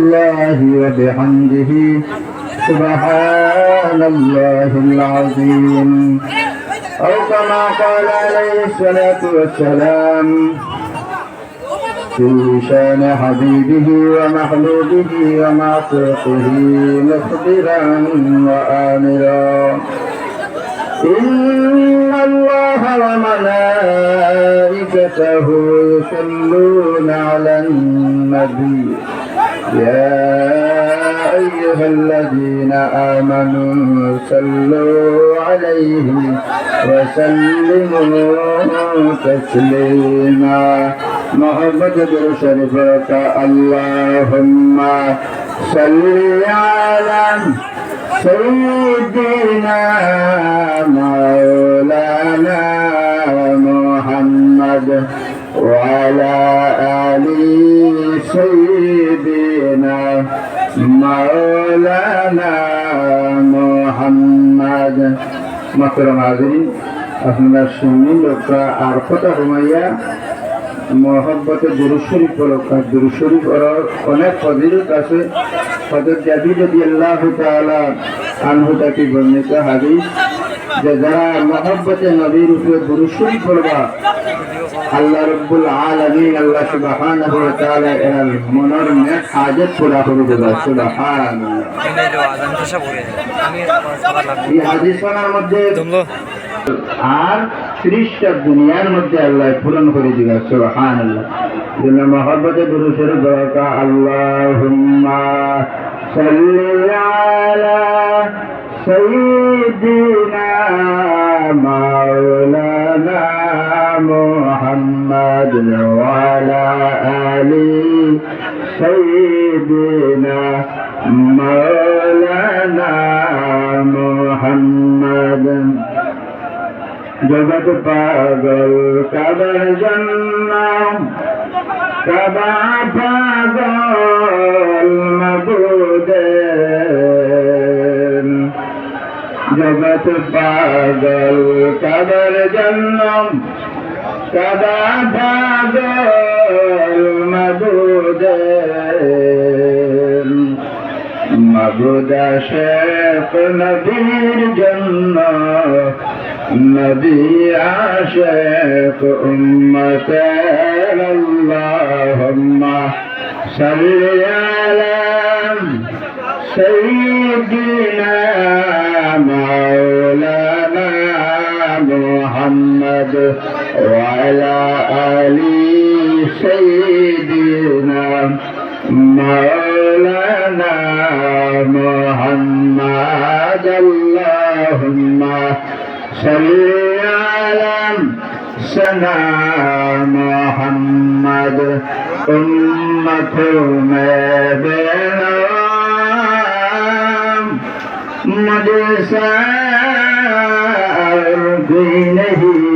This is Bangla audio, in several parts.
الله وبحمده سبحان الله العظيم. أو كما قال عليه الصلاة والسلام في شان حبيبه ومحبوبه ومعصوته مخبرا وآمرا. إن الله وملائكته يصلون على النبي. يا أيها الذين آمنوا صلوا عليه وسلموا تسليما. محمد شريفك اللهم صل على سيدنا مولانا محمد وعلى آل سيدنا مولانا محمد মাকরম হাজরিন আপনারা শুনলেন লোকরা আর কথা ঘুমাইয়া মহব্বতে দুরুশরীফ বলকা দুরুশরীফ অনেক ফজিলত আছে। হজরত জাবি যদি আল্লাহ তাআলা আনহু তাকে বর্ণিত হাদিস যে যারা মহব্বতে নবীর উপরে দুরুশরীফ বলবা আল্লাহ রব্বুল আলামিন আল্লাহ তাআলা এর মনের নেক হাজত পুরা করে দেবে সুবহানাল্লাহ। এই হাদিস মধ্যে আর ত্রিশটা দুনিয়ার মধ্যে আল্লাহ পূরণ করে দিবে সুবহান আল্লাহ জন্য মহব্বতে পুরুষের দরকার, আল্লাহুম্মা সাল্লি আলা সাইয়্যিদিনা মাওলানা মুহাম্মদ আলা জগৎ পাগল কাবার জন্য। কাবা পাগল মবুদের জগৎ পাগল কাবার জন্য। কাবা পাগল মবুদের মবুদা শেখ নবীর জন্য নবী আশেক উম্মত আল্লাহুম্মা সাল্লি আলা সাইয়্যিদিনা مولانا محمد امته میں بے نام مجھے سار بھی نہیں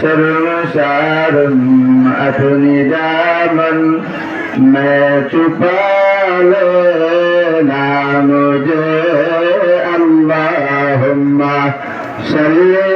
سرم سارم اپنی دامن میں چھپا لینا مجھے اللہم صلی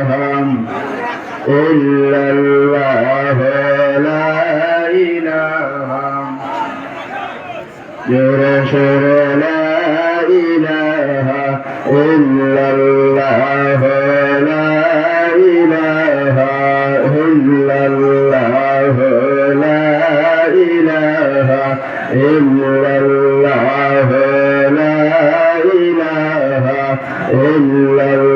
إلا الله لا إله يرشد لا إله إلا الله لا إله إلا الله لا إله إلا الله لا إله إلا الله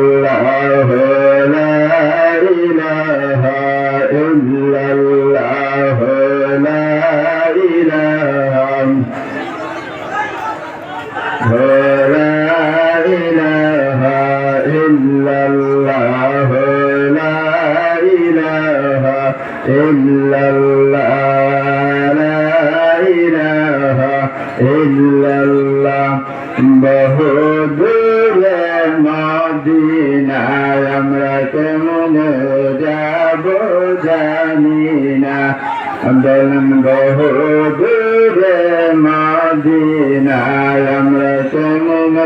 জন্ম বহুদূরে মদিনায় আমরা সঙ্গ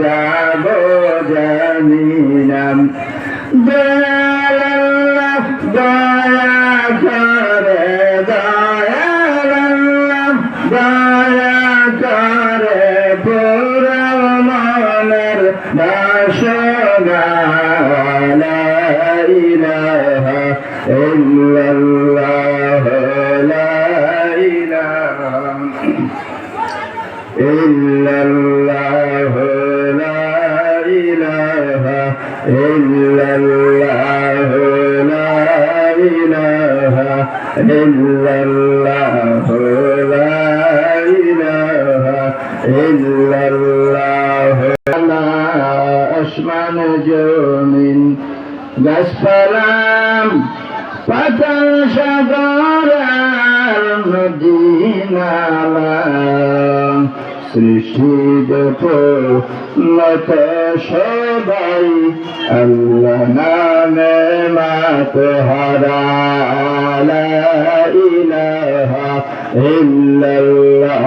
যাব জানিলাম দয়াল্লাহ দয়া করে দয়াল্লাহ দয়া করে পুরা মনের বাসনা إلا الله لا أشمع نجوم بالسلام فتن شجر المدينة لا সৃষ্টির মত সবাই আল্লাহ নামে মাত হারা ইলাহা ইল্লাল্লাহ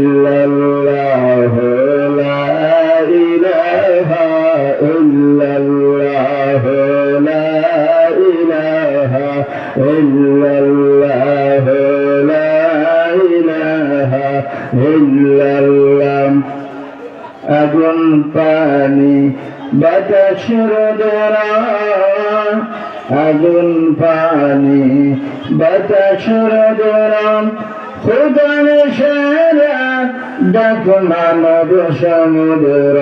আগুন পানি বাতাস রোদরা খুদান সারা ডাক মানব সমুদ্র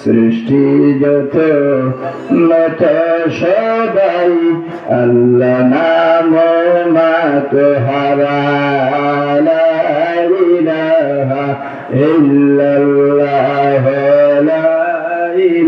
সৃষ্টি যত নত সবাই আল্লাহ নাম মাত হারা ইল্লাল্লাহ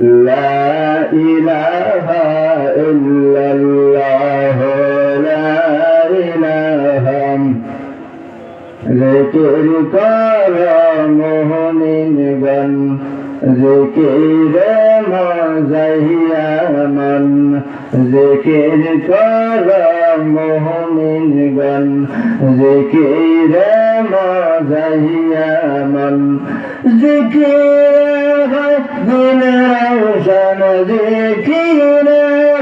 لا إله إلا الله لا إله ذكر كرم من بن ذكر مزيا من ذكر كرم من بن ذكر مزيا من ذكر دنيا জিকির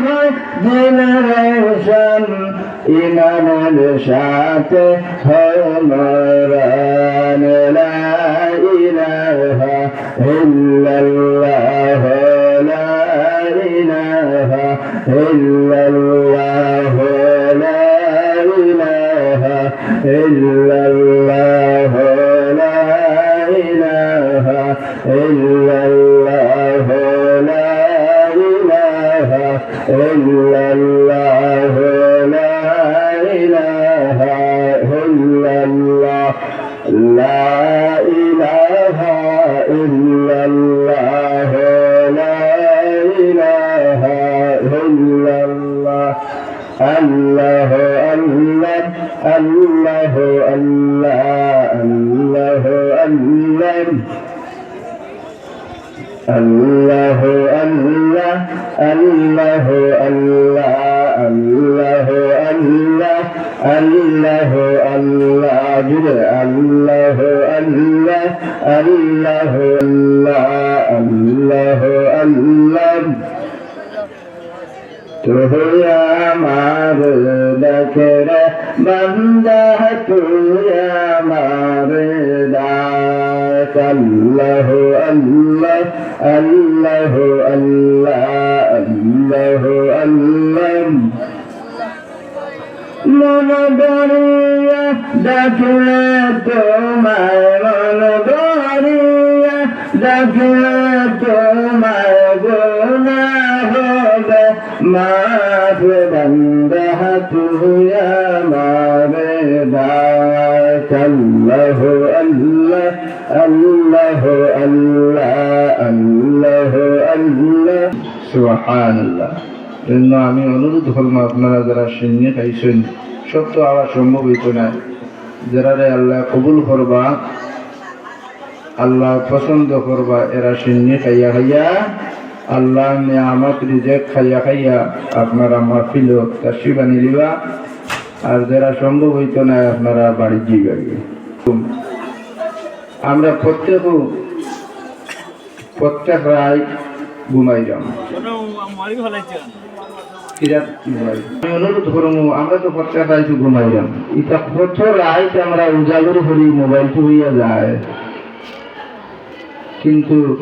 হয় দিল রোশন ইমানের সাথে হয় মরান লা ইলাহা ইল্লাল্লাহ, লা ইলাহা ইল্লাল্লাহ, লা ইলাহা ইল্লাল্লাহ। আল্লাহ আল্লাহ আল্লাহ আল্লাহ আল্লাহ আল্লাহ আল্লাহ আল্লাহ আল্লাহ আল্লাহ আল্লাহ আল্লাহ জুড়ে আল্লাহ আল্লাহ আল্লাহ আল্লাহ আল্লাহ আল্লাহ তুই আমার আল্লাহ আল্লাহ আল্লাহ আল্লাহ আল্লাহ। আল্লাহ মন গড়িয়া ডাকলে তোমায় মন গড়িয়া ডাকলে তোমায় গোনা হবে মাফ বন্দহ তুই আমারে ডাক আল্লাহ। আল্লাহ আল্লাহ আমি অনুরোধ করলাম আপনারা যারা শূন্য খাইছেন সব তো আবার সম্ভব হইত না। যারা আল্লাহ কবুল করবা, আল্লাহ পছন্দ করবা, এরা শূন্য খাইয়া খাইয়া, আল্লাহ নিয়ামত রিজেক খাইয়া খাইয়া আপনারা মাহফিল তাসি বানি লিবা আর যারা সম্ভব হইত না, আপনারা বাড়ি যাইবা আমরা প্রত্যেক প্রত্যেক রায় ঘুমাই যাম আমি অনুরোধ করব আমরা তো প্রত্যেক রাইতে ঘুমাইলাম এটা কত আমরা উজাগর করি মোবাইলটি হইয়া যায়। কিন্তু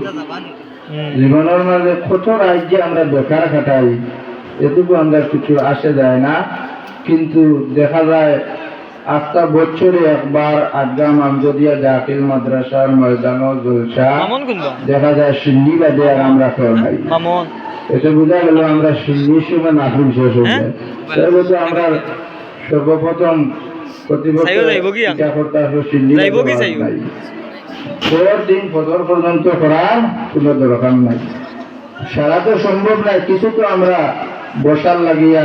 জীবনের মাঝে কত রাজ্যে আমরা বেকার কাটাই এটুকু আমরা কিছু আসে যায় না। কিন্তু দেখা যায় আটটা বছরে একবার আড্ডাম আমজদিয়া জাকিল মাদ্রাসার ময়দান জলসা। দেখা যায় সিন্নি বাদে আর আমরা কেউ নাই এটা বোঝা গেল আমরা সিন্নির সময় নাফিল শেষ হয়ে যায়। তার মধ্যে আমরা সর্বপ্রথম দিন ফজর পর্যন্ত করার কোনো দরকার নাই। সারা তো সম্ভব নাই কিছু তো আমরা বসার লাগিয়া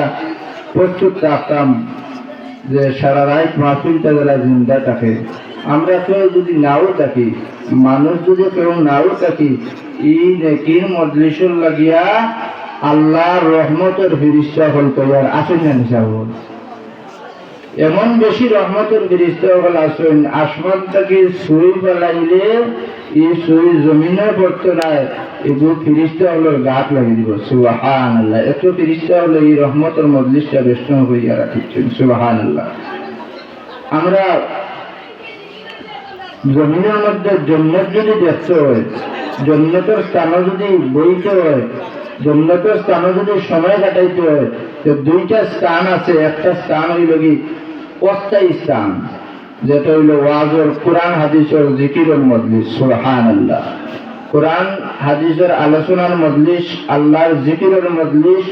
প্রস্তুত রাখতাম। যে সারা রাত মাহফিলটা যারা জিন্দা থাকে, আমরা কেউ যদি নাও থাকি, মানুষ যদি কেউ নাও থাকি ই নেকির মজলিসুর লাগিয়া আল্লাহর রহমতের ফিরিস্তা হল তৈয়ার আসেন না হিসাব। এমন বেশি রহমতের ফিরিস্তা হল আসেন আসমান থেকে সুই বেলাইলে এই সুই জমিনে পড়তে নাই এগুলো ফিরিস্তা হলো গাত লাগিয়ে দিব। সুবাহান আল্লাহ এত ফিরিস্তা হলো এই রহমতের মজলিসটা বেষ্টন হইয়া রাখিচ্ছেন। সুবাহান আল্লাহ আমরা জমিনের মধ্যে জন্নত যদি দেখতে হয়, জন্নতের স্থানও যদি বইতে হয়, জন্নতের স্থানও যদি সময় কাটাইতে হয়, তো দুইটা স্থান আছে। একটা স্থান হইল কি? অস্থায়ী স্থান, যেটা হইল ওয়াজর কোরআন, হাদিসর জিকিরর মজলিস। সুরহান আল্লাহ কোরআন, হাদিসের আলোচনার মজলিস, আল্লাহর জিকিরের মজলিস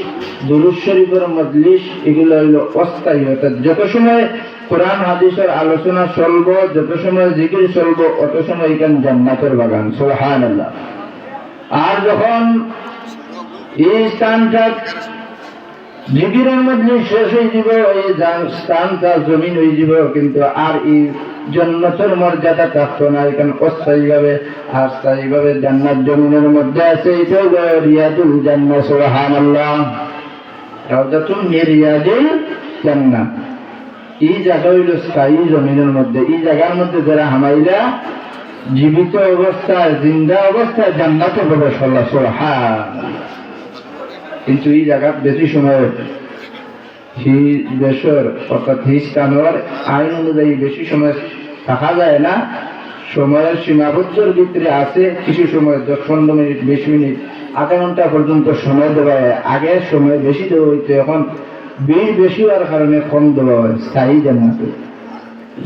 দুরুজ শরীফের মজলিস, এগুলো হইল অস্থায়ী। অর্থাৎ যত সময় কোরআন, হাদিসের আলোচনা চলব, যত সময় জিকির চলব, অত সময় এখানে জান্নাতের বাগান। সুবহান আল্লাহ আর যখন এই স্থানটা জিকিরের মধ্যে শেষ হয়ে যাব এই স্থানটা জমিন হয়ে যাব, কিন্তু আর এই জন্নতের মর্যাদা থাকতো না এখানে অস্থায়ী ভাবে আর স্থায়ী ভাবে জান্নাত জমিনের মধ্যে আছে এটাও মিন রিয়াদিল জান্নাত এই জায়গা স্থায়ী জমিনের মধ্যে, এই মধ্যে যারা জীবিত জিন্দা অবস্থায় জান্নাতে প্রবেশ কিন্তু এই জায়গা বেশি সময় হি দেশের অর্থাৎ হি স্থানের আইন অনুযায়ী বেশি সময় থাকা যায় না। সময়ের সীমাবদ্ধর ভিতরে আছে, কিছু সময় দশ পনেরো মিনিট, বিশ মিনিট, আধা ঘণ্টা পর্যন্ত সময় দেওয়া হয়। আগে সময় বেশি দেওয়া হইতো, এখন বিল বেশি হওয়ার কারণে কম দেওয়া হয়, স্থায়ী জান্নাত।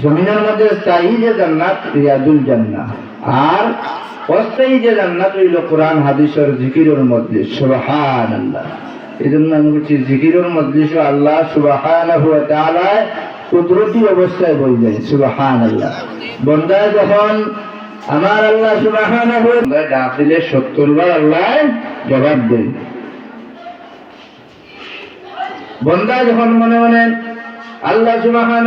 জমিনের মধ্যে স্থায়ী যে জান্নাত, রিয়াদুল জান্নাত আর অস্থায়ী যে জান্নাত হইল কোরআন, হাদিসের জিকিরের মধ্যে সুবাহান আল্লাহ এই জন্য আমি বলছি জিকিরের মজলিস আল্লাহ সুবাহান কুদরতি অবস্থায় বই যায় সুবাহান আল্লাহ বন্দায় যখন আমার আল্লাহ সুবাহান ডাক দিলে সত্তর বার আল্লাহ জবাব দেয় বন্দা যখন মনে মনে আল্লাহ সুবাহান